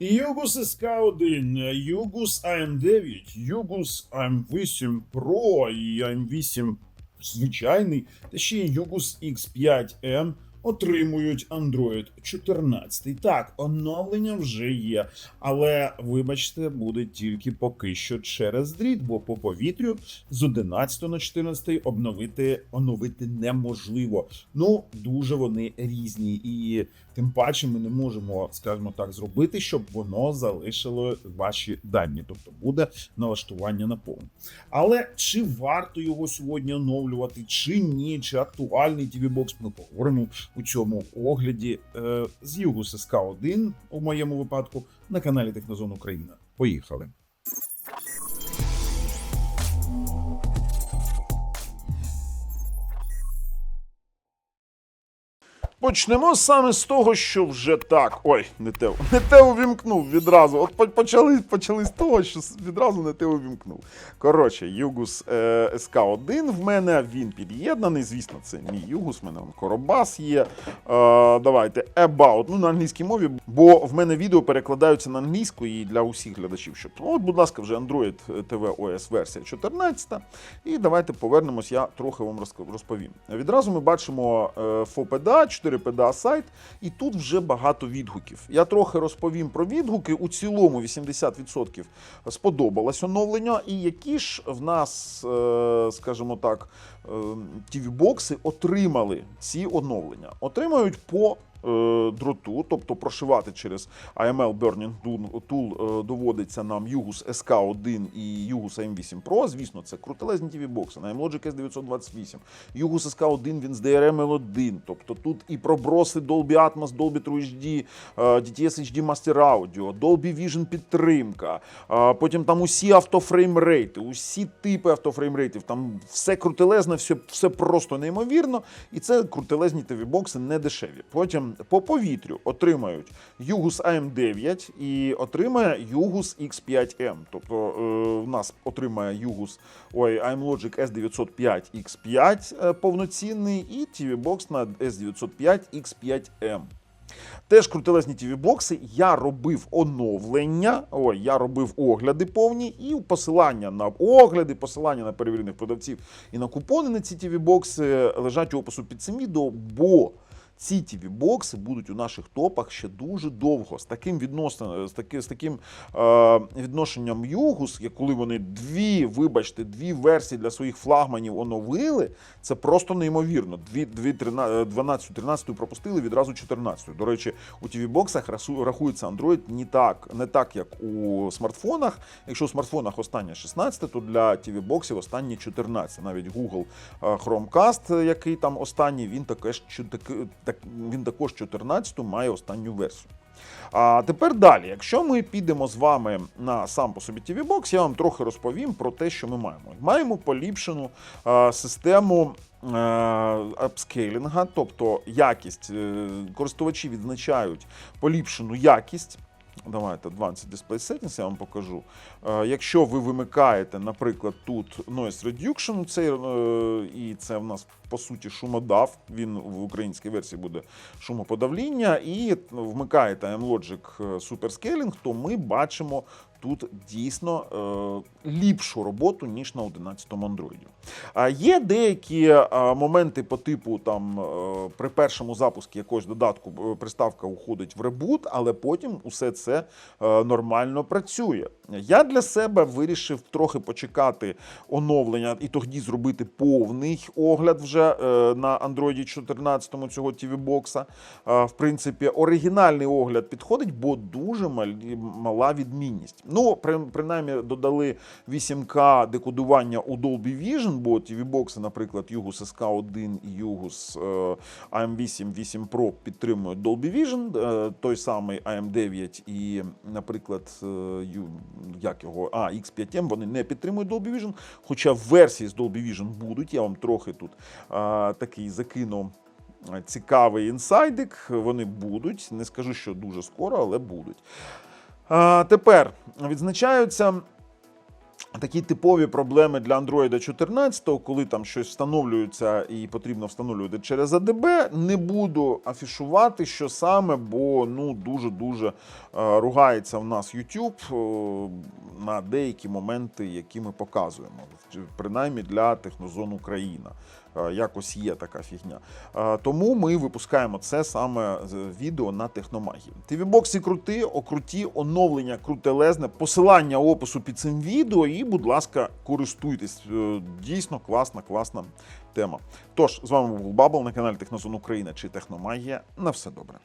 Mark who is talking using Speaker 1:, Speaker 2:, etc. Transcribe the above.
Speaker 1: Югус СК1, Югус АМ9, Югус АМ8 Pro і АМ8 звичайний, та ще й Югус X5M отримують Android 14. Так, оновлення вже є, але вибачте, буде тільки поки що через дріт, бо по повітрю з 11 на 14 обновити оновити неможливо. Ну дуже вони різні, і тим паче ми не можемо, скажімо так, зробити, щоб воно залишило ваші дані, тобто буде налаштування на повну. Але чи варто його сьогодні оновлювати, чи ні, чи актуальний TV Box, ми поговоримо у цьому огляді е, з югу СК 1 у моєму випадку на каналі Технозон Україна. Поїхали. Почнемо саме з того, що вже так. Ой, не те, не те увімкнув відразу. От почали, почали з того, що відразу не те увімкнув. Коротше, Югус е, СК1 в мене він під'єднаний. Звісно, це мій Югус, в мене он Коробас є. Е, давайте About, ну на англійській мові, бо в мене відео перекладаються на англійську і для усіх глядачів. Щоб от, будь ласка, вже Android TV OS версія 14. І давайте повернемось, я трохи вам розповім. Відразу ми бачимо е, FOPDA, 4 PDA сайт, і тут вже багато відгуків. Я трохи розповім про відгуки. У цілому 80% сподобалось оновлення. І які ж в нас, е, скажімо так, TV-бокси отримали ці оновлення? Отримають по е, дроту, тобто прошивати через AML Burning Tool- е, доводиться нам Югус SK1 і Югус AM8 Pro. Звісно, це крутелезні TV бокси на Logic S928. Югус SK1 він з DRM-L1, тобто тут і проброси Dolby Atmos, Dolby True HD, е, DTS HD Master Audio, Dolby Vision підтримка. е, Потім там усі автофреймрейти, усі типи автофреймрейтів. Там все крутелезне, все, все просто неймовірно. І це крутелезні TV-бокси не дешеві. Потім по повітрю отримають Югус AM9 і отримає Югус X5M. Тобто е, в нас отримає Югус ой, iMlogic S905 X5 е, повноцінний і TV-бокс на S905 X5M. Теж крутелезні tv бокси Я робив оновлення, ой, я робив огляди повні, і посилання на огляди, посилання на перевірених продавців і на купони на ці tv бокси лежать у опису під цим відео, бо ці tv бокси будуть у наших топах ще дуже довго. З таким відносно, з таки, з таким е, відношенням Югус, коли вони дві, вибачте, дві версії для своїх флагманів оновили, це просто неймовірно. Дві, дві 12-13 пропустили відразу 14. До речі, у tv боксах рахується Android не так, не так, як у смартфонах. Якщо у смартфонах останнє 16, то для tv боксів останнє 14. Навіть Google е, Chromecast, який там останній, він також, чу- так, він також 14 має останню версію. А тепер далі, якщо ми підемо з вами на сам по собі TV Box, я вам трохи розповім про те, що ми маємо. Маємо поліпшену е, систему е, апскейлінга, тобто якість. Е, користувачі відзначають поліпшену якість. Давайте Advanced Display Settings, я вам покажу. Е, якщо ви вимикаєте, наприклад, тут Noise Reduction, це, е, і це в нас по суті шумодав, він в українській версії буде шумоподавління, і вмикаєте M-Logic Super Scaling, то ми бачимо тут дійсно е, ліпшу роботу, ніж на 11-му Android. А є деякі е, моменти по типу там е, при першому запуску якогось додатку е, приставка уходить в ребут, але потім усе це нормально працює. Я для себе вирішив трохи почекати оновлення і тоді зробити повний огляд вже на Android 14 цього TV бокса. В принципі, оригінальний огляд підходить, бо дуже мала відмінність. Ну, принаймні, додали 8К декодування у Dolby Vision, бо TV бокси, наприклад, Югус SK1 і Югус е, AM8 8 Pro підтримують Dolby Vision, е, той самий AM9 і, наприклад, е, як його, а, X5M, вони не підтримують Dolby Vision, хоча версії з Dolby Vision будуть. Я вам трохи тут е, такий закину цікавий інсайдик. Вони будуть. Не скажу, що дуже скоро, але будуть. Тепер відзначаються Такі типові проблеми для Android 14, коли там щось встановлюється і потрібно встановлювати через АДБ. Не буду афішувати, що саме, бо ну дуже дуже е, ругається в нас YouTube е, на деякі моменти, які ми показуємо, принаймні для Технозон Україна. Е, Якось є така фігня. Е, Тому ми випускаємо це саме відео на техномагії. TV-бокси крути, окруті, оновлення крутелезне, посилання опису під цим відео. І, будь ласка, користуйтесь. Е, Дійсно класна, класна тема. Тож, з вами був Бабл на каналі Технозон Україна чи Техномагія. На все добре.